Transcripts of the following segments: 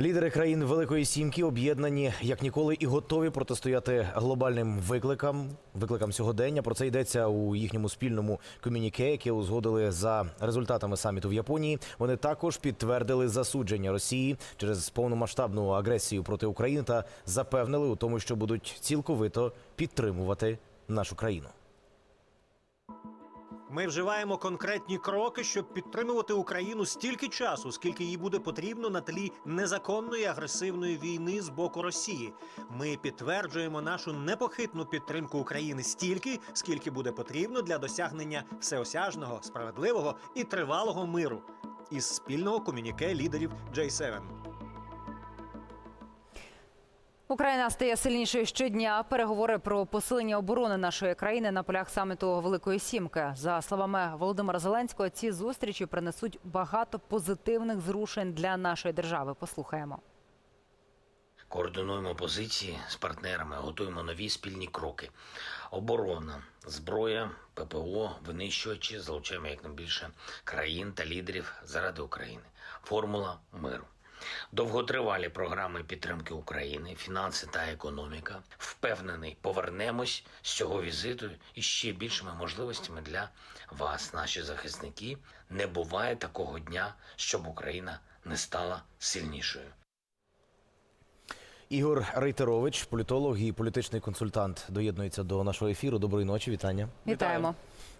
Лідери країн Великої Сімки об'єднані як ніколи і готові протистояти глобальним викликам, викликам сьогодення. Про це йдеться у їхньому спільному комюніке, яке узгодили за результатами саміту в Японії. Вони також підтвердили засудження Росії через повномасштабну агресію проти України та запевнили у тому, що будуть цілковито підтримувати нашу країну. Ми вживаємо конкретні кроки, щоб підтримувати Україну стільки часу, скільки їй буде потрібно на тлі незаконної агресивної війни з боку Росії. Ми підтверджуємо нашу непохитну підтримку України стільки, скільки буде потрібно для досягнення всеосяжного, справедливого і тривалого миру. Із спільного комюніке лідерів J7. Україна стає сильнішою щодня. Переговори про посилення оборони нашої країни на полях саміту Великої Сімки. За словами Володимира Зеленського, ці зустрічі принесуть багато позитивних зрушень для нашої держави. Послухаємо. Координуємо позиції з партнерами, готуємо нові спільні кроки. Оборона, зброя, ППО, винищувачі, залучаємо якнайбільше країн та лідерів заради України. Формула миру. Довготривалі програми підтримки України, фінанси та економіка. Впевнений, повернемось з цього візиту із ще більшими можливостями для вас, наші захисники. Не буває такого дня, щоб Україна не стала сильнішою. Ігор Рейтерович, політолог і політичний консультант, доєднується до нашого ефіру. Доброї ночі, вітання. Вітаємо.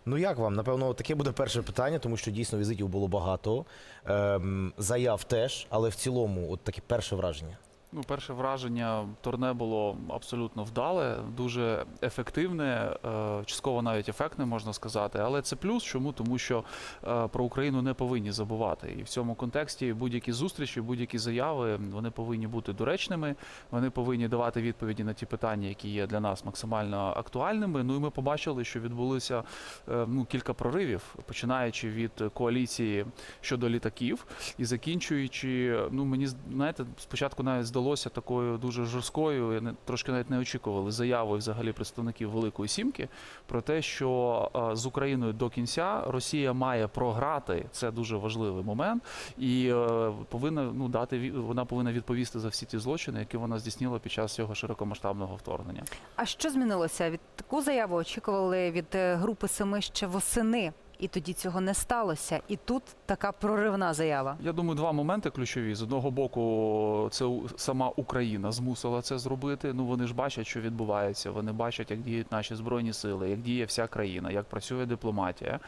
Ну як вам? Напевно, таке буде перше питання, тому що дійсно візитів було багато. Ем, заяв теж, але в цілому, от таке перше враження. Ну, перше враження турне було абсолютно вдале, дуже ефективне, е, частково навіть ефектне, можна сказати. Але це плюс. Чому? Тому що е, про Україну не повинні забувати. І в цьому контексті будь-які зустрічі, будь-які заяви вони повинні бути доречними. Вони повинні давати відповіді на ті питання, які є для нас максимально актуальними. Ну і ми побачили, що відбулося е, ну кілька проривів, починаючи від коаліції щодо літаків і закінчуючи, ну мені з- знаєте, спочатку навіть здалося такою дуже жорсткою, я не трошки навіть не очікували заявою взагалі представників Великої Сімки про те, що е, з Україною до кінця Росія має програти. Це дуже важливий момент, і е, повинна ну дати вона повинна відповісти за всі ті злочини, які вона здійснила під час цього широкомасштабного вторгнення. А що змінилося? Від таку заяву очікували від е, групи семи ще восени, і тоді цього не сталося. І тут така проривна заява. Я думаю, два моменти ключові. З одного боку, це сама Україна змусила це зробити. Ну вони ж бачать, що відбувається. Вони бачать, як діють наші збройні сили, як діє вся країна, як працює дипломатія,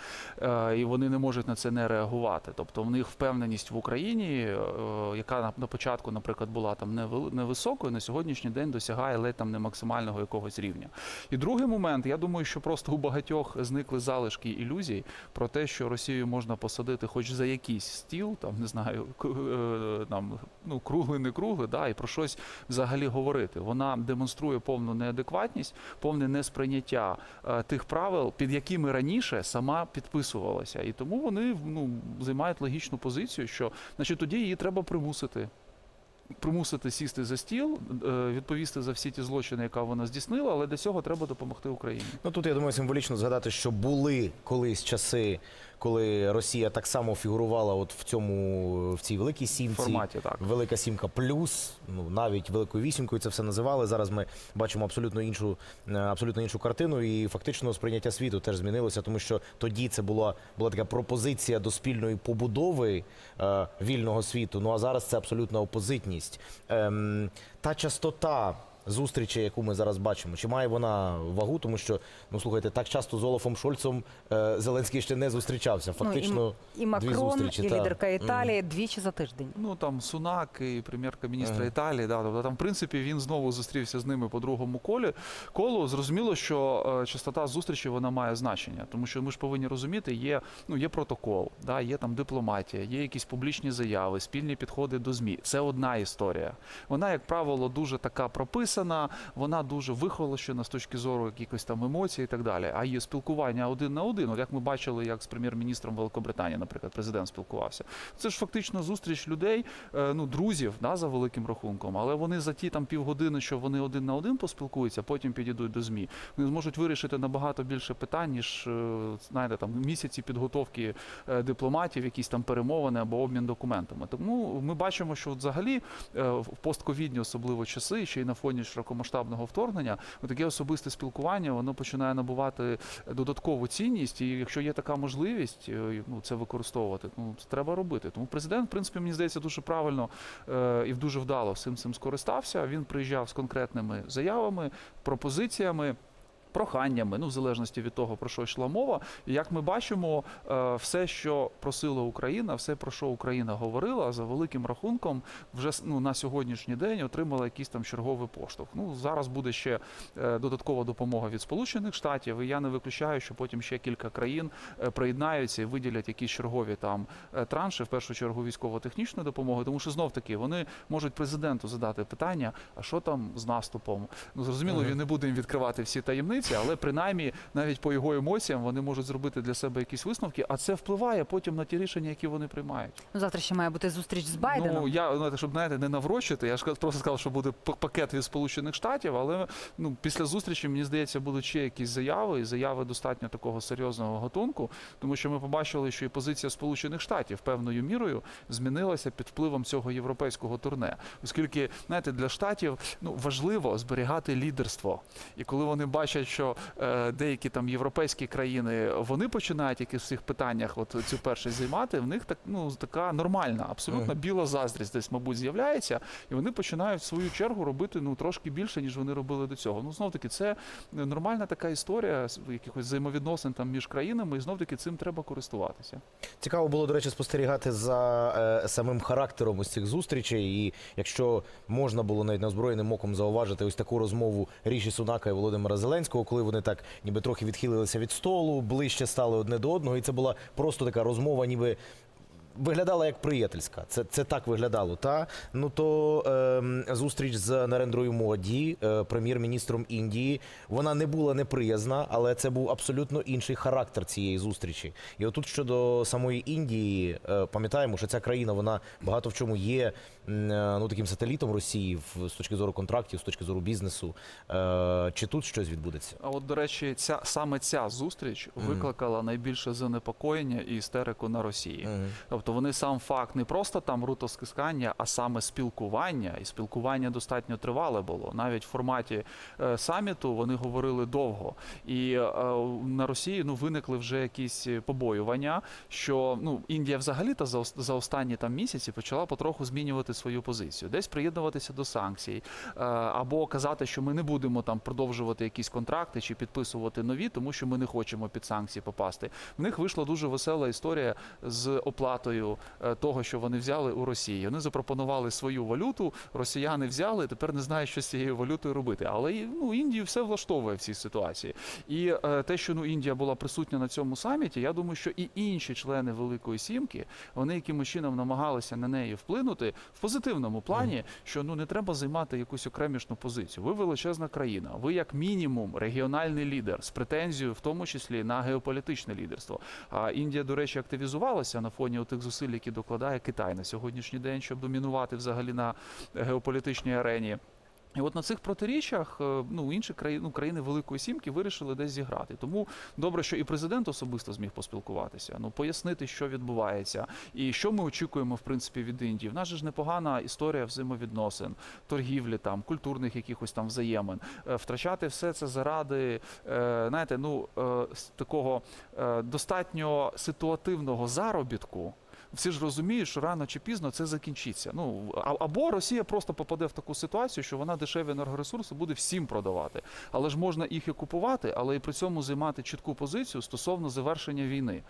Е, і вони не можуть на це не реагувати. Тобто, в них впевненість в Україні, е, яка на- початку, наприклад, була там невисокою, на сьогоднішній день досягає ледь там не максимального якогось рівня. І другий момент, я думаю, що просто у багатьох зникли залишки ілюзій про те, що Росію можна посадити хоч за якийсь стіл, там не знаю, е, там ну круглий, не круглий, да, і про щось взагалі говорити. Вона демонструє повну неадекватність, повне несприйняття е, тих правил, під якими раніше сама підписувалася. І тому вони ну займають логічну позицію, що значить тоді її треба примусити. Примусити сісти за стіл, е, відповісти за всі ті злочини, яка вона здійснила, але для цього треба допомогти Україні. Ну тут я думаю, символічно згадати, що були колись часи, коли Росія так само фігурувала от в цьому в цій великій сімці. форматі так. Велика сімка плюс, ну навіть великою вісімкою це все називали. Зараз ми бачимо абсолютно іншу, е, абсолютно іншу картину, і фактично сприйняття світу теж змінилося, тому що тоді це була була така пропозиція до спільної побудови е, вільного світу. Ну а зараз це абсолютна опозитність. Ем, та частота. Зустрічі, яку ми зараз бачимо, чи має вона вагу, тому що ну слухайте, так часто з Олафом Шольцом е, Зеленський ще не зустрічався. Фактично, ну, і, і дві Макрон, зустрічі, і та. лідерка Італії двічі за тиждень. Ну там Сунак і прем'єрка міністра Ага. Італії. Да, тобто там, в принципі, він знову зустрівся з ними по другому колі. Колу зрозуміло, що е, частота зустрічі вона має значення, тому що ми ж повинні розуміти, є ну є протокол, да, є там дипломатія, є якісь публічні заяви, спільні підходи до змі. Це одна історія. Вона, як правило, дуже така прописана. Написана, вона дуже вихолощена з точки зору якихось там емоцій і так далі. А є спілкування один на один. От як ми бачили, як з прем'єр-міністром Великобританії, наприклад, президент спілкувався. Це ж фактично зустріч людей, е, ну друзів, да, за великим рахунком. Але вони за ті там півгодини, що вони один на один поспілкуються, потім підійдуть до змі. Вони зможуть вирішити набагато більше питань, ніж е, знаєте, там місяці підготовки е, дипломатів, якісь там перемовини або обмін документами. Тому ми бачимо, що взагалі в постковідні, особливо часи, ще й на фоні широкомасштабного вторгнення, таке особисте спілкування воно починає набувати додаткову цінність. І якщо є така можливість, е, ну це використовувати, ну це треба робити. Тому президент, в принципі, мені здається, дуже правильно е, і дуже вдало всім цим скористався. Він приїжджав з конкретними заявами, пропозиціями. Проханнями, ну в залежності від того, про що йшла мова, і як ми бачимо, е, все, що просила Україна, все про що Україна говорила, за великим рахунком, вже ну, на сьогоднішній день отримала якийсь там черговий поштовх. Ну зараз буде ще е, додаткова допомога від Сполучених Штатів, і я не виключаю, що потім ще кілька країн е, приєднаються і виділять якісь чергові там транші, в першу чергу військово-технічної допомоги, тому що знов таки вони можуть президенту задати питання: а що там з наступом? Ну зрозуміло, він не буде їм відкривати всі таємниці, але принаймні навіть по його емоціям вони можуть зробити для себе якісь висновки, а це впливає потім на ті рішення, які вони приймають. Ну, завтра ще має бути зустріч з Байденом. Ну я щоб знаєте, не наврочити. Я ж просто сказав, що буде пакет від Сполучених Штатів, але ну після зустрічі мені здається, будуть ще якісь заяви, і заяви достатньо такого серйозного гатунку, тому що ми побачили, що і позиція Сполучених Штатів певною мірою змінилася під впливом цього європейського турне, оскільки знаєте, для штатів ну важливо зберігати лідерство, і коли вони бачать, що е, деякі там європейські країни вони починають якісь в цих питаннях, от цю першість займати, в них так ну така нормальна, абсолютно біла заздрість десь, мабуть, з'являється, і вони починають в свою чергу робити ну трошки більше, ніж вони робили до цього. Ну знов таки, це нормальна така історія якихось взаємовідносин там між країнами, і знов таки цим треба користуватися. Цікаво було, до речі, спостерігати за е, самим характером ось цих зустрічей. І якщо можна було навіть неозброєним оком зауважити ось таку розмову Ріші Сунака і Володимира Зеленського, коли вони так ніби трохи відхилилися від столу, ближче стали одне до одного, і це була просто така розмова, ніби. Виглядала як приятельська, це, це так виглядало. Та ну то ем, зустріч з Нарендрою Моді, е, прем'єр-міністром Індії, вона не була неприязна, але це був абсолютно інший характер цієї зустрічі. І отут щодо самої Індії, е, пам'ятаємо, що ця країна вона багато в чому є е, ну таким сателітом Росії в- з точки зору контрактів, з точки зору бізнесу. Е, чи тут щось відбудеться? А от, до речі, ця саме ця зустріч викликала найбільше занепокоєння і істерику на Росії. Мгм. Тобто вони сам факт не просто там рутоскискання, а саме спілкування, і спілкування достатньо тривале було. Навіть в форматі е, саміту вони говорили довго. І е, на Росії ну виникли вже якісь побоювання, що ну Індія взагалі та за, останні там місяці почала потроху змінювати свою позицію, десь приєднуватися до санкцій, е, або казати, що ми не будемо там продовжувати якісь контракти чи підписувати нові, тому що ми не хочемо під санкції попасти. В них вийшла дуже весела історія з оплатою е, того, що вони взяли у Росії. Вони запропонували свою валюту, росіяни взяли, тепер не знають, що з цією валютою робити. Але ну Індію все влаштовує в цій ситуації. І е, те, що ну Індія була присутня на цьому саміті, я думаю, що і інші члени Великої Сімки вони якимось чином намагалися на неї вплинути в позитивному плані, що ну не треба займати якусь окремішну позицію. Ви величезна країна, ви як мінімум регіональний лідер з претензією, в тому числі на геополітичне лідерство. А Індія, до речі, активізувалася на фоні тих зусиль, які докладає Китай на сьогоднішній день, щоб домінувати взагалі на геополітичній арені. І от на цих протиріччях е, ну інші країни, ну, країни Великої Сімки вирішили десь зіграти. Тому добре, що і президент особисто зміг поспілкуватися, ну пояснити, що відбувається, і що ми очікуємо в принципі від Індії. В нас ж непогана історія взаємовідносин, торгівлі, там культурних якихось там взаємин. Е, Втрачати все це заради, е, знаєте, ну такого достатньо ситуативного заробітку. Всі ж розуміють, що рано чи пізно це закінчиться. Ну або Росія просто попаде в таку ситуацію, що вона дешеві енергоресурси буде всім продавати. Але ж можна їх і купувати, але і при цьому займати чітку позицію стосовно завершення війни е,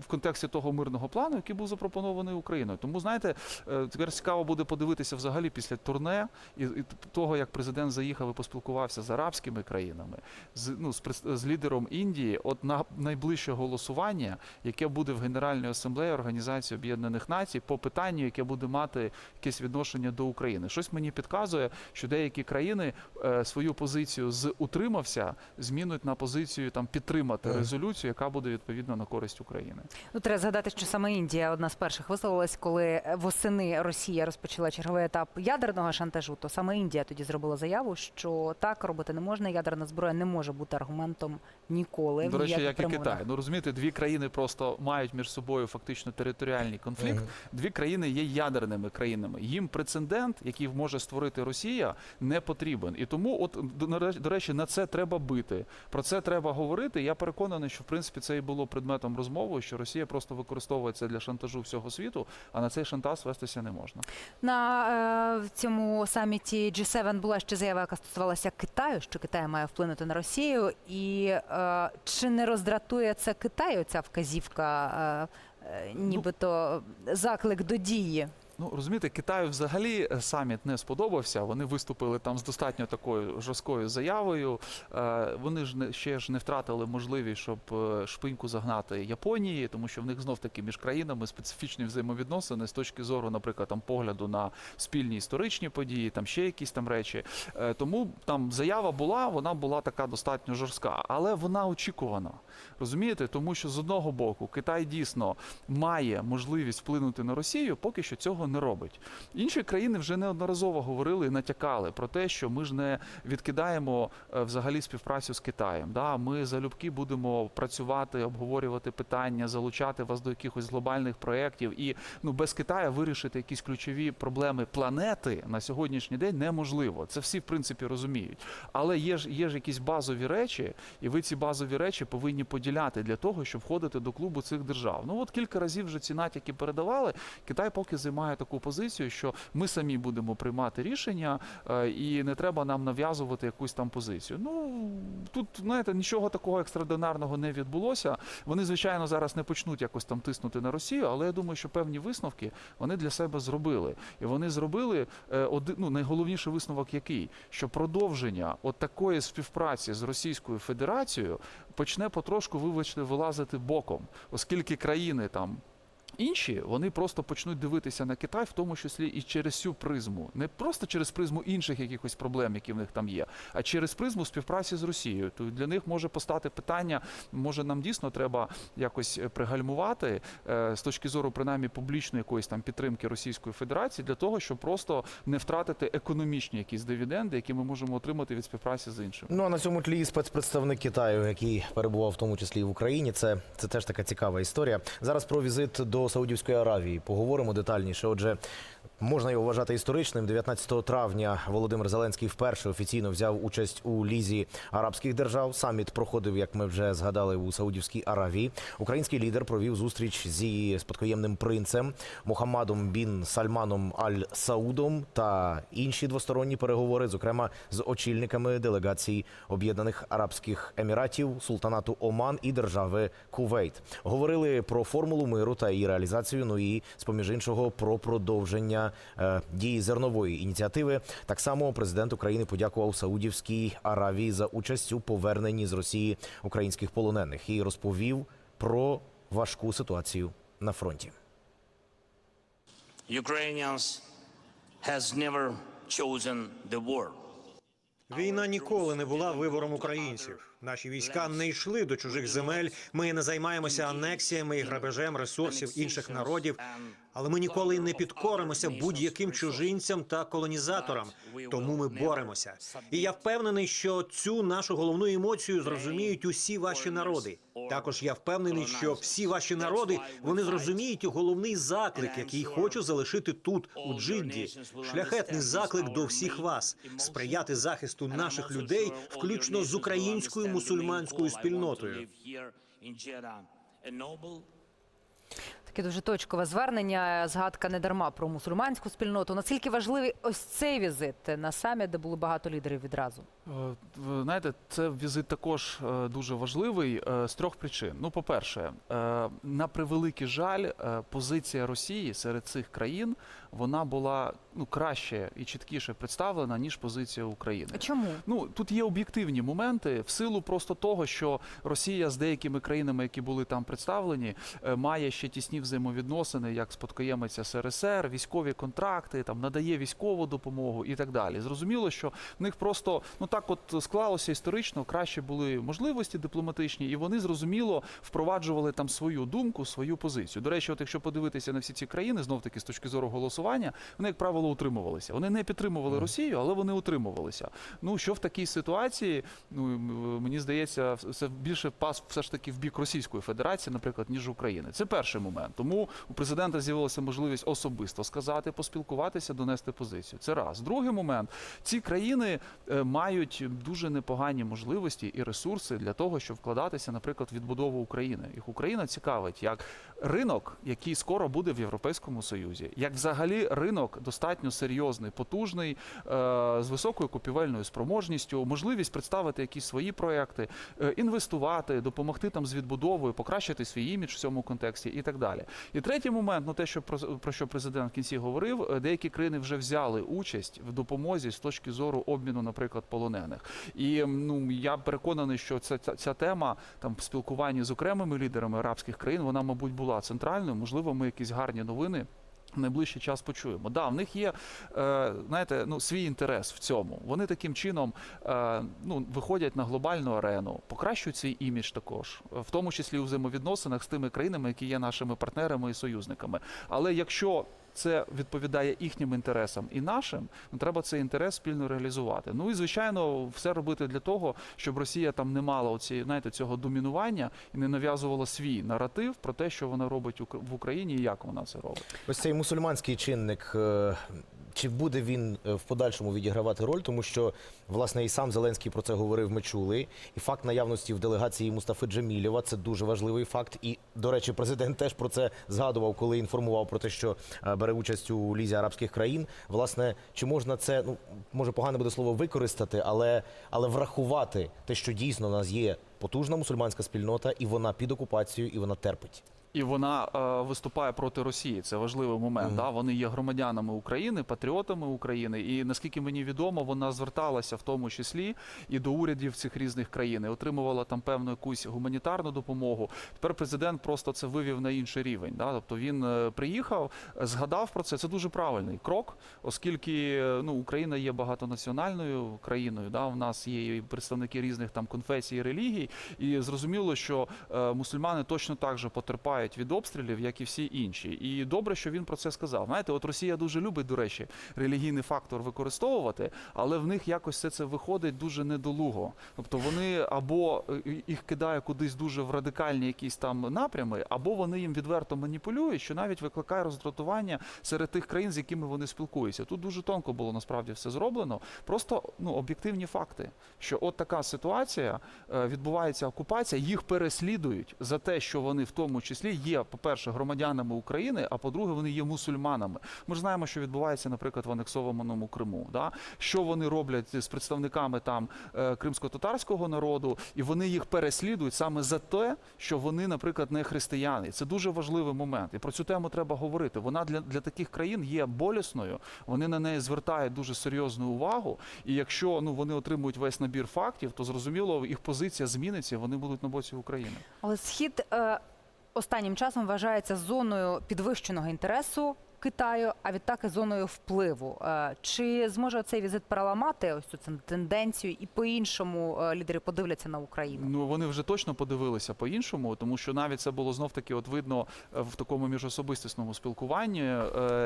в контексті того мирного плану, який був запропонований Україною. Тому знаєте, е, тепер цікаво буде подивитися взагалі після турне і, і того, як президент заїхав і поспілкувався з арабськими країнами, з ну з, з лідером Індії. От на найближче голосування, яке буде в Генеральній асамблеї асамблея Організації Об'єднаних Націй по питанню, яке буде мати якесь відношення до України. Щось мені підказує, що деякі країни е, свою позицію з утримався змінуть на позицію там підтримати резолюцію, яка буде відповідно на користь України. Ну, треба згадати, що саме Індія одна з перших висловилась, коли восени Росія розпочала черговий етап ядерного шантажу. То саме Індія тоді зробила заяву, що так робити не можна. Ядерна зброя не може бути аргументом ніколи. До речі, як і. Китай. Ну розумієте, дві країни просто мають між собою фактично територіальний конфлікт. Дві країни є ядерними країнами. Їм прецедент, який може створити Росія, не потрібен. І тому, от до, на речі, на це треба бити. Про це треба говорити. Я переконаний, що в принципі це і було предметом розмови, що Росія просто використовує це для шантажу всього світу, а на цей шантаж вестися не можна. На е, в цьому саміті G7 була ще заява, яка стосувалася Китаю, що Китай має вплинути на Росію. І е, чи не роздратує це Китаю ця вказівка, е, нібито заклик до дії? Ну розумієте, Китаю взагалі е, саміт не сподобався. Вони виступили там з достатньо такою жорсткою заявою. Е, Вони ж не ще ж не втратили можливість, щоб е, шпиньку загнати Японії, тому що в них знов таки між країнами специфічні взаємовідносини з точки зору, наприклад, там погляду на спільні історичні події, там ще якісь там речі. Тому там заява була, вона була така достатньо жорстка, але вона очікувана. Розумієте, тому що з одного боку Китай дійсно має можливість вплинути на Росію, поки що цього не робить. Інші країни вже неодноразово говорили і натякали про те, що ми ж не відкидаємо е, взагалі співпрацю з Китаєм. Да? Ми залюбки будемо працювати, обговорювати питання, залучати вас до якихось глобальних проєктів. І ну без Китаю вирішити якісь ключові проблеми планети на сьогоднішній день неможливо. Це всі в принципі розуміють. Але є ж є ж якісь базові речі, і ви ці базові речі повинні поділяти для того, щоб входити до клубу цих держав. Ну от кілька разів вже ці натяки передавали. Китай поки займає таку позицію, що ми самі будемо приймати рішення, е, і не треба нам нав'язувати якусь там позицію. Ну тут знаєте, нічого такого екстраординарного не відбулося. Вони, звичайно, зараз не почнуть якось там тиснути на Росію, але я думаю, що певні висновки вони для себе зробили. І вони зробили е, один, ну, найголовніший висновок, який що продовження от такої співпраці з Російською Федерацією почне потрошку, вибачте, вилазити боком, оскільки країни там. Інші вони просто почнуть дивитися на Китай, в тому числі і через цю призму, не просто через призму інших якихось проблем, які в них там є, а через призму співпраці з Росією. То для них може постати питання: може нам дійсно треба якось е, пригальмувати е, з точки зору принаймні публічної якоїсь там підтримки Російської Федерації для того, щоб просто не втратити економічні якісь дивіденди, які ми можемо отримати від співпраці з іншими. Ну а на цьому тлі спецпредставник Китаю, який перебував в тому числі і в Україні, це, це теж така цікава історія. Зараз про візит до Саудівської Аравії поговоримо детальніше. Отже, можна його вважати історичним. 19 травня Володимир Зеленський вперше офіційно взяв участь у лізі арабських держав. Саміт проходив, як ми вже згадали, у Саудівській Аравії. Український лідер провів зустріч з її спадкоємним принцем Мохаммадом бін Сальманом Аль Саудом та інші двосторонні переговори, зокрема з очільниками делегацій Об'єднаних Арабських Еміратів, Султанату Оман і держави Кувейт. Говорили про формулу миру та її реалізацію. Ну і з поміж іншого про продовження е, дії зернової ініціативи. Так само президент України подякував Саудівській Аравії за участь у поверненні з Росії українських полонених і розповів про важку ситуацію на фронті. Ukrainians has never chosen the war. Війна ніколи не була вибором українців. Наші війська не йшли до чужих земель. Ми не займаємося анексіями і грабежем ресурсів інших народів. Але ми ніколи не підкоримося будь-яким чужинцям та колонізаторам. Тому ми боремося. І я впевнений, що цю нашу головну емоцію зрозуміють усі ваші народи. Також я впевнений, що всі ваші народи вони зрозуміють головний заклик, який хочу залишити тут, у Джидді. Шляхетний заклик до всіх вас сприяти захисту наших людей, включно з українською мусульманською спільнотою. Таке дуже точкове звернення. Згадка не дарма про мусульманську спільноту. Наскільки важливий ось цей візит на саміт, де було багато лідерів відразу? Е, Ви знаєте, це візит також е, дуже важливий е, з трьох причин. Ну, по-перше, на превеликий жаль, позиція Росії серед цих країн вона була ну краще і чіткіше представлена ніж позиція України. Чому? Ну тут є об'єктивні моменти в силу просто того, що Росія з деякими країнами, які були там представлені, має ще тісні взаємовідносини як спадкоємець СРСР, військові контракти, там надає військову допомогу і так далі. Зрозуміло, що в них просто ну так, от склалося історично, краще були можливості дипломатичні, і вони зрозуміло впроваджували там свою думку, свою позицію. До речі, от якщо подивитися на всі ці країни, знов таки з точки зору голосування, вони, як правило, утримувалися. Вони не підтримували Росію, але вони утримувалися. Ну що в такій ситуації, ну мені здається, все більше пас все ж таки в бік Російської Федерації, наприклад, ніж України. Це перший момент. Тому у президента з'явилася можливість особисто сказати, поспілкуватися, донести позицію. Це раз. Другий момент ці країни е, мають дуже непогані можливості і ресурси для того, щоб вкладатися, наприклад, в відбудову України. Їх Україна цікавить як ринок, який скоро буде в Європейському Союзі, як взагалі ринок достатньо серйозний, потужний, е, з високою купівельною спроможністю, можливість представити якісь свої проекти, е, інвестувати, допомогти там з відбудовою, покращити свій імідж в цьому контексті і так далі. І третій момент, ну те, що про, що президент в кінці говорив, е, деякі країни вже взяли участь в допомозі з точки зору обміну, наприклад, полонених. І ну я переконаний, що ця, ця, ця тема там в спілкуванні з окремими лідерами арабських країн, вона, мабуть, була центральною. Можливо, ми якісь гарні новини. в Найближчий час почуємо. Да, в них є, е, знаєте, ну свій інтерес в цьому. Вони таким чином е, ну, виходять на глобальну арену, покращують свій імідж також, в тому числі у взаємовідносинах з тими країнами, які є нашими партнерами і союзниками. Але якщо це відповідає їхнім інтересам і нашим, треба цей інтерес спільно реалізувати. Ну і звичайно, все робити для того, щоб Росія там не мала оці, знаєте, цього домінування і не нав'язувала свій наратив про те, що вона робить в Україні і як вона це робить. Ось цей мусульманський чинник. Чи буде він е, в подальшому відігравати роль, тому що власне і сам Зеленський про це говорив. Ми чули. І факт наявності в делегації Мустафи Джемілєва це дуже важливий факт. І до речі, президент теж про це згадував, коли інформував про те, що е, бере участь у лізі арабських країн. Власне, чи можна це ну може погано буде слово використати, але але врахувати те, що дійсно в нас є потужна мусульманська спільнота, і вона під окупацією, і вона терпить. І вона е, виступає проти Росії. Це важливий момент. Мгм. Да? Вони є громадянами України, патріотами України. І наскільки мені відомо, вона зверталася в тому числі і до урядів цих різних країн, і отримувала там певну якусь гуманітарну допомогу. Тепер президент просто це вивів на інший рівень. Да? Тобто він е, приїхав, згадав про це. Це дуже правильний крок, оскільки е, ну, Україна є багатонаціональною країною. Да? У нас є і представники різних там конфесій і релігій, і зрозуміло, що е, мусульмани точно так же потерпають від обстрілів, як і всі інші. І добре, що він про це сказав. Знаєте, от Росія дуже любить, до речі, релігійний фактор використовувати, але в них якось все це виходить дуже недолуго. Тобто вони або е, їх кидає кудись дуже в радикальні якісь там напрями, або вони їм відверто маніпулюють, що навіть викликає роздратування серед тих країн, з якими вони спілкуються. Тут дуже тонко було насправді все зроблено. Просто ну об'єктивні факти, що от така ситуація е, відбувається окупація, їх переслідують за те, що вони в тому числі є, по-перше, громадянами України, а по-друге, вони є мусульманами. Ми ж знаємо, що відбувається, наприклад, в анексованому Криму. Да? Що вони роблять з представниками там е, кримсько-татарського народу, і вони їх переслідують саме за те, що вони, наприклад, не християни. Це дуже важливий момент. І про цю тему треба говорити. Вона для, для таких країн є болісною. Вони на неї звертають дуже серйозну увагу. І якщо ну вони отримують весь набір фактів, то зрозуміло, їх позиція зміниться. Вони будуть на боці України. Але схід е, останнім часом вважається зоною підвищеного інтересу Китаю, а відтак і зоною впливу. Е, чи зможе цей візит переламати ось цю тенденцію і по-іншому е, лідери подивляться на Україну? Ну вони вже точно подивилися по-іншому, тому що навіть це було знов таки от видно е, в такому міжособистісному спілкуванні.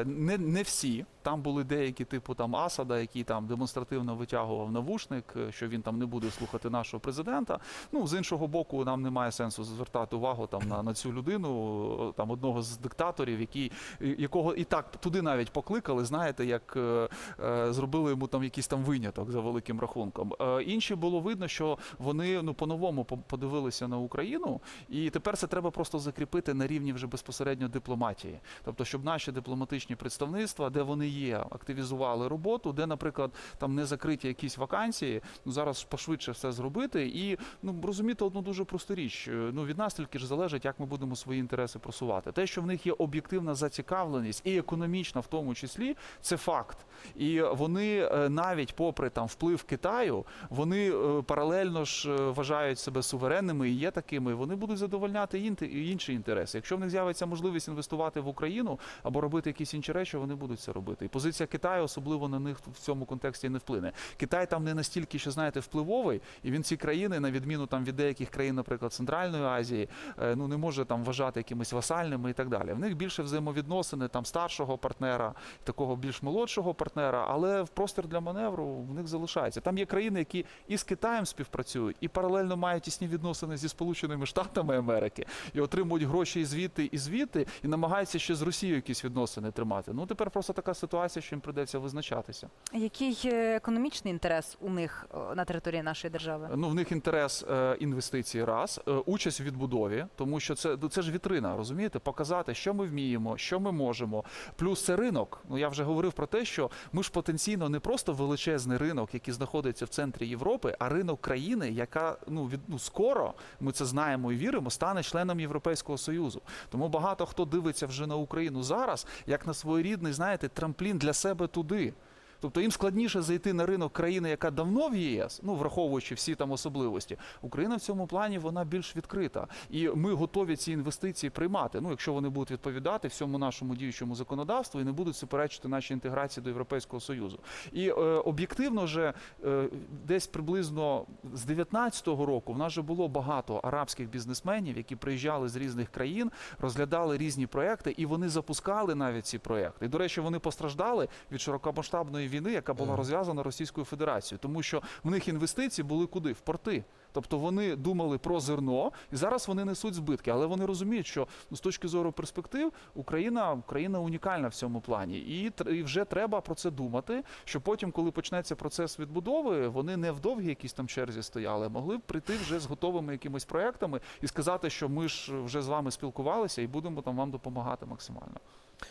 Не, не всі там були деякі, типу там Асада, який там демонстративно витягував навушник, що він там не буде слухати нашого президента. Ну з іншого боку, нам немає сенсу звертати увагу там на, на цю людину, там одного з диктаторів, який якого і так туди навіть покликали. Знаєте, як е, е, зробили йому там якийсь там виняток за великим рахунком. Е, інші було видно, що вони ну по-новому по- подивилися на Україну, і тепер це треба просто закріпити на рівні вже безпосередньо дипломатії. Тобто, щоб наші дипломатичні представництва, де вони є, активізували роботу, де, наприклад, там не закриті якісь вакансії, ну зараз пошвидше все зробити і ну розуміти одну дуже просту річ. Ну від нас тільки ж залежить, як ми будемо свої інтереси просувати. Те, що в них є об'єктивна зацікавленість і економічна, в тому числі, це факт. І вони е, навіть попри там вплив Китаю, вони е, паралельно ж е, вважають себе суверенними і є такими. Вони будуть задовольняти інші інтереси. Якщо в них з'явиться можливість інвестувати в Україну або робити якісь інші речі, вони будуть це робити. І позиція Китаю особливо на них в цьому контексті не вплине. Китай там не настільки, що знаєте, впливовий, і він ці країни, на відміну там від деяких країн, наприклад, Центральної Азії, ну не може там вважати якимись васальними і так далі. В них більше взаємовідносини там старшого партнера, такого більш молодшого партнера, але в простір для маневру в них залишається. Там є країни, які і з Китаєм співпрацюють, і паралельно мають тісні відносини зі Сполученими Штатами Америки, і отримують гроші і звідти, і звідти, і намагаються ще з Росією якісь відносини тримати. Ну тепер просто така ситуація, що їм придеться визначатися. Який е, економічний інтерес у них е, на території нашої держави? Ну в них інтерес е, інвестицій, раз участь в відбудові, тому що це ну, це ж вітрина, розумієте? Показати, що ми вміємо, що ми можемо. Плюс це ринок. Ну я вже говорив про те, що ми ж потенційно не просто величезний ринок, який знаходиться в центрі Європи, а ринок країни, яка ну від ну скоро ми це знаємо і віримо, стане членом Європейського союзу. Тому багато хто дивиться вже на Україну зараз, як на своєрідний, знаєте, трамплін для себе туди. Тобто їм складніше зайти на ринок країни, яка давно в ЄС, ну враховуючи всі там особливості. Україна в цьому плані вона більш відкрита, і ми готові ці інвестиції приймати. Ну, якщо вони будуть відповідати всьому нашому діючому законодавству і не будуть суперечити нашій інтеграції до Європейського союзу. І е, об'єктивно вже е, десь приблизно з 19-го року в нас вже було багато арабських бізнесменів, які приїжджали з різних країн, розглядали різні проекти, і вони запускали навіть ці проекти. І, до речі, вони постраждали від широкомасштабної війни, яка була розв'язана Російською Федерацією, тому що в них інвестиції були куди? В порти. Тобто вони думали про зерно, і зараз вони несуть збитки, але вони розуміють, що ну, з точки зору перспектив Україна, Україна унікальна в цьому плані, і, і вже треба про це думати. Що потім, коли почнеться процес відбудови, вони не в довгій якійсь там черзі стояли, могли б прийти вже з готовими якимись проектами і сказати, що ми ж вже з вами спілкувалися і будемо там вам допомагати максимально.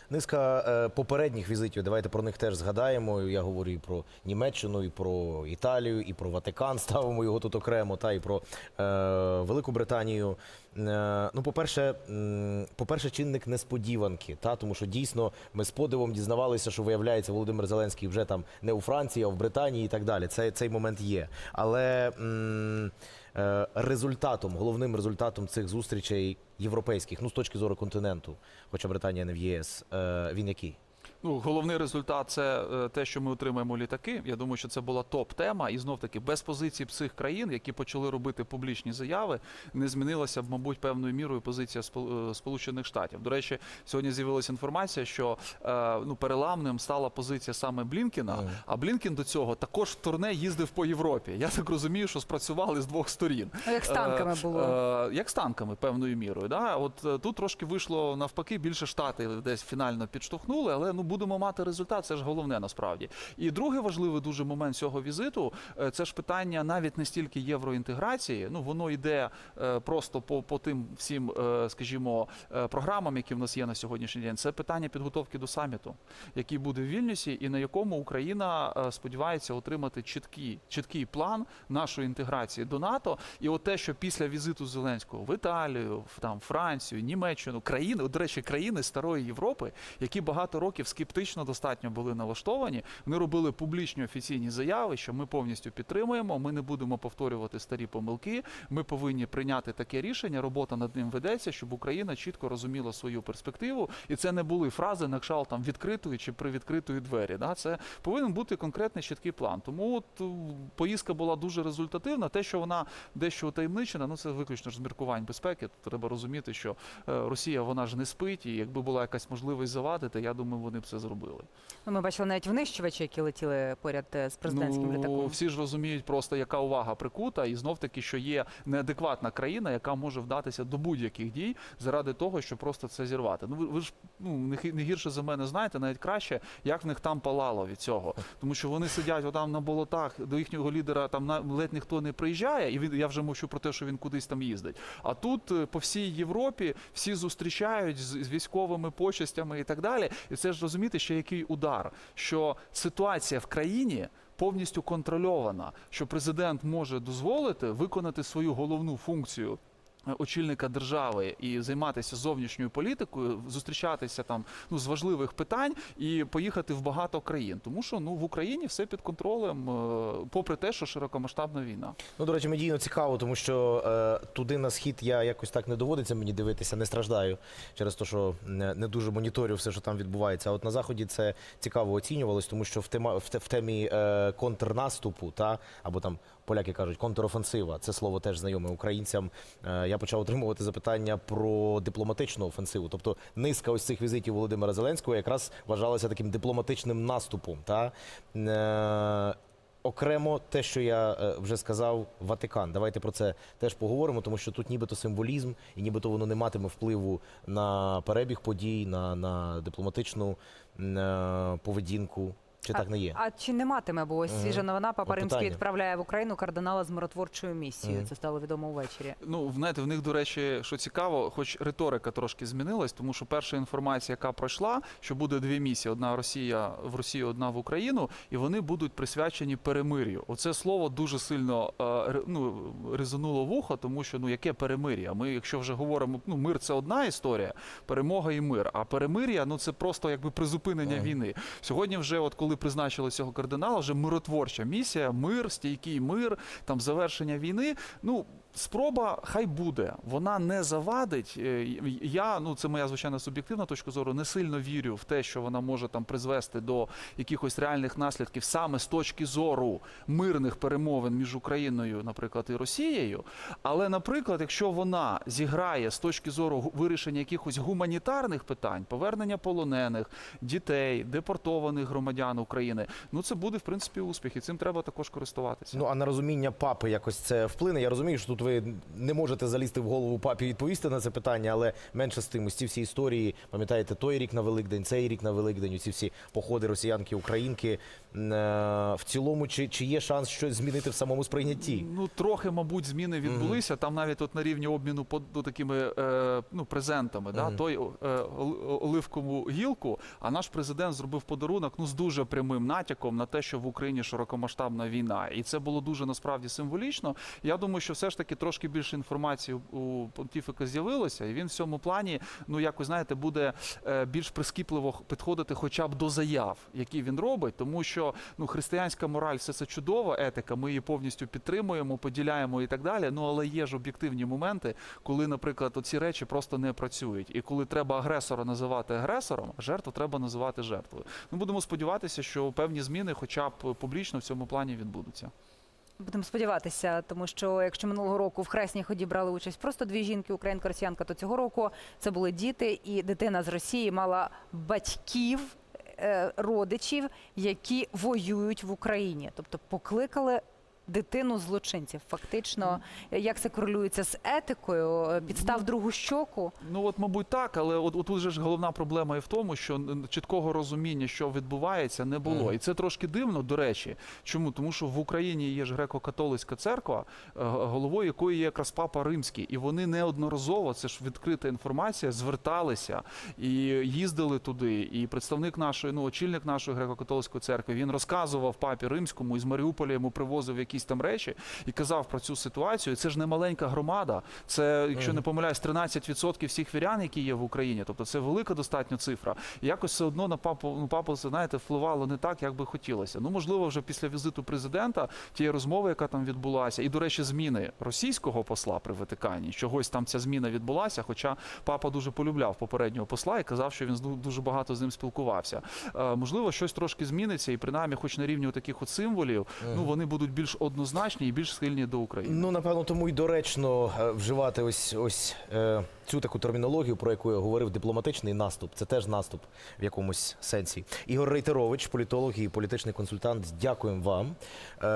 Низка е, попередніх візитів. Давайте про них теж згадаємо. Я говорю і про Німеччину, і про Італію, і про Ватикан. Ставимо його тут окремо, та і про е, Велику Британію. Е, ну, по-перше, по-перше, чинник несподіванки, та тому що дійсно ми з подивом дізнавалися, що виявляється Володимир Зеленський вже там не у Франції, а в Британії і так далі. Це цей момент є. Але м, результатом, головним результатом цих зустрічей європейських, ну з точки зору континенту, хоча Британія не в ЄС, е, він який? Ну, головний результат це е, те, що ми отримаємо літаки. Я думаю, що це була топ-тема. І знов таки без позиції цих країн, які почали робити публічні заяви, не змінилася б, мабуть, певною мірою позиція е, Сполучених Штатів. До речі, сьогодні з'явилася інформація, що е, ну переламним стала позиція саме Блінкіна. А Блінкін до цього також в турне їздив по Європі. Я так розумію, що спрацювали з двох сторін. Ну, як з танками було. як з танками, певною мірою. Да? От тут трошки вийшло навпаки, більше штати десь фінально підштовхнули, але ну будемо мати результат. Це ж головне насправді. І другий важливий дуже момент цього візиту е, це ж питання навіть не стільки євроінтеграції. Ну воно йде е, просто по, по тим всім, е, скажімо, програмам, які в нас є на сьогоднішній день. Це питання підготовки до саміту, який буде в Вільнюсі, і на якому Україна сподівається отримати чіткий, чіткий план нашої інтеграції до НАТО. І от те, що після візиту Зеленського в Італію, в там Францію, Німеччину, країни, до речі, країни старої Європи, які багато років скептично достатньо були налаштовані, вони робили публічні офіційні заяви, що ми повністю підтримуємо, ми не будемо повторювати старі помилки. Ми повинні прийняти таке рішення. Робота над ним ведеться, щоб Україна чітко розуміла свою перспективу. І це не були фрази на кшалт там відкритої чи привідкритої двері. Да? Це повинен бути конкретний чіткий план. Тому от е, поїздка була дуже результативна. Те, що вона дещо утаємничена, ну це виключно ж безпеки. Тут треба розуміти, що е, Росія вона ж не спить, і якби була якась можливість завадити, я думаю, вони б це зробили. Ну, Ми бачили навіть винищувачі, які летіли поряд е, з президентським ну, літаком. Всі ж розуміють просто, яка увага прикута, і знов таки, що є неадекватна країна, яка може вдатися до будь-яких дій заради того, щоб просто це зірвати. Ну ви, ви ж ну не гірше за мене знаєте, навіть краще, як в них там палало від цього, тому що вони сидять отам на болотах, до їхнього лідера там на ледь ніхто не приїжджає, і він я вже мовчу про те, що він кудись там їздить. А тут е, по всій Європі всі зустрічають з, з військовими почестями і так далі. І це ж розумієте, ще який удар, що ситуація в країні. Повністю контрольована, що президент може дозволити виконати свою головну функцію очільника держави і займатися зовнішньою політикою, зустрічатися там ну з важливих питань і поїхати в багато країн, тому що ну в Україні все під контролем, е, попри те, що широкомасштабна війна. Ну, до речі, медійно цікаво, тому що е, туди на схід я якось так не доводиться мені дивитися, не страждаю через те, що не, дуже моніторю все, що там відбувається. А от на заході це цікаво оцінювалось, тому що в тема в темі е, контрнаступу, та або там поляки кажуть контрофенсива. Це слово теж знайоме українцям. Е, я почав отримувати запитання про дипломатичну офенсиву. Тобто низка ось цих візитів Володимира Зеленського якраз вважалася таким дипломатичним наступом. Та е, Окремо те, що я е, вже сказав, Ватикан. Давайте про це теж поговоримо, тому що тут нібито символізм, і нібито воно не матиме впливу на перебіг подій, на, на дипломатичну поведінку. Чи так не є? А чи не матиме? Бо ось свіжа новина Папа Римський відправляє в Україну кардинала з миротворчою місією. Мгм. Це стало відомо ввечері. Ну, знаєте, в них, до речі, що цікаво, хоч риторика трошки змінилась, тому що перша інформація, яка пройшла, що буде дві місії: одна Росія в Росію, одна в Україну, і вони будуть присвячені перемир'ю. Оце слово дуже сильно е, ну, резонуло вухо, тому що ну яке перемир'я? Ми, якщо вже говоримо, ну мир це одна історія, перемога і мир. А перемир'я ну це просто якби призупинення Ага. війни. Сьогодні, вже, от коли призначили цього кардинала, вже миротворча місія, мир, стійкий мир, там завершення війни. Ну спроба хай буде. Вона не завадить. Е, Я ну це моя звичайно суб'єктивна точка зору. Не сильно вірю в те, що вона може там призвести до якихось реальних наслідків саме з точки зору мирних перемовин між Україною, наприклад, і Росією. Але, наприклад, якщо вона зіграє з точки зору вирішення якихось гуманітарних питань, повернення полонених, дітей, депортованих громадян України, ну це буде в принципі успіх, і цим треба також користуватися. Ну а на розуміння папи якось це вплине. Я розумію, що тут ви не можете залізти в голову папі і відповісти на це питання, але менше з тим, ось ці всі історії, пам'ятаєте, той рік на Великдень, цей рік на Великдень, ці всі походи росіянки, українки. Е, В цілому, чи, чи є шанс щось змінити в самому сприйнятті? Ну трохи, мабуть, зміни відбулися. Там навіть от на рівні обміну по ну, такими е, ну, презентами. Да? Той е, оливкову гілку, а наш президент зробив подарунок ну з дуже прямим натяком на те, що в Україні широкомасштабна війна, і це було дуже насправді символічно. Я думаю, що все ж таки трошки більше інформації у- понтіфіка з'явилося, і він в цьому плані, ну якось знаєте, буде е, більш прискіпливо підходити, хоча б до заяв, які він робить, тому що ну християнська мораль все це чудова етика. Ми її повністю підтримуємо, поділяємо і так далі. Ну але є ж об'єктивні моменти, коли, наприклад, оці речі просто не працюють, і коли треба агресора називати агресором, жертву треба називати жертвою. Ми будемо сподіватися, що певні зміни, хоча б публічно в цьому плані відбудуться. Будемо сподіватися, тому що якщо минулого року в хресній ході брали участь просто дві жінки, українка росіянка, то цього року це були діти, і дитина з Росії мала батьків, е, родичів, які воюють в Україні. Тобто покликали дитину злочинців. Фактично, як це корелюється з етикою, підстав другу щоку. Ну от, мабуть, так, але от, от тут же ж головна проблема і в тому, що чіткого розуміння, що відбувається, не було. І це трошки дивно, до речі. Чому? Тому що в Україні є ж греко-католицька церква, е, головою якої є якраз папа римський, і вони неодноразово, це ж відкрита інформація, зверталися і їздили туди. І представник нашої, ну очільник нашої греко-католицької церкви, він розказував папі римському із Маріуполя йому привозив якісь там речі і казав про цю ситуацію. І Це ж не маленька громада. Це, якщо не помиляюсь, 13% всіх вірян, які є в Україні. Тобто це велика достатньо цифра. І якось все одно на папу, ну, папу, знаєте, впливало не так, як би хотілося. Ну, можливо, вже після візиту президента, тієї розмови, яка там відбулася, і, до речі, зміни російського посла при Ватикані. Чогось там ця зміна відбулася. Хоча папа дуже полюбляв попереднього посла і казав, що він дуже багато з ним спілкувався. Е, можливо, щось трошки зміниться, і принаймні, хоч на рівні таких от символів, ну вони будуть більш однозначні і більш схильні до України. Ну, напевно, тому й доречно е, вживати ось ось е, цю таку термінологію, про яку я говорив, дипломатичний наступ. Це теж наступ в якомусь сенсі. Ігор Рейтерович, політолог і політичний консультант. Дякуємо вам. Е,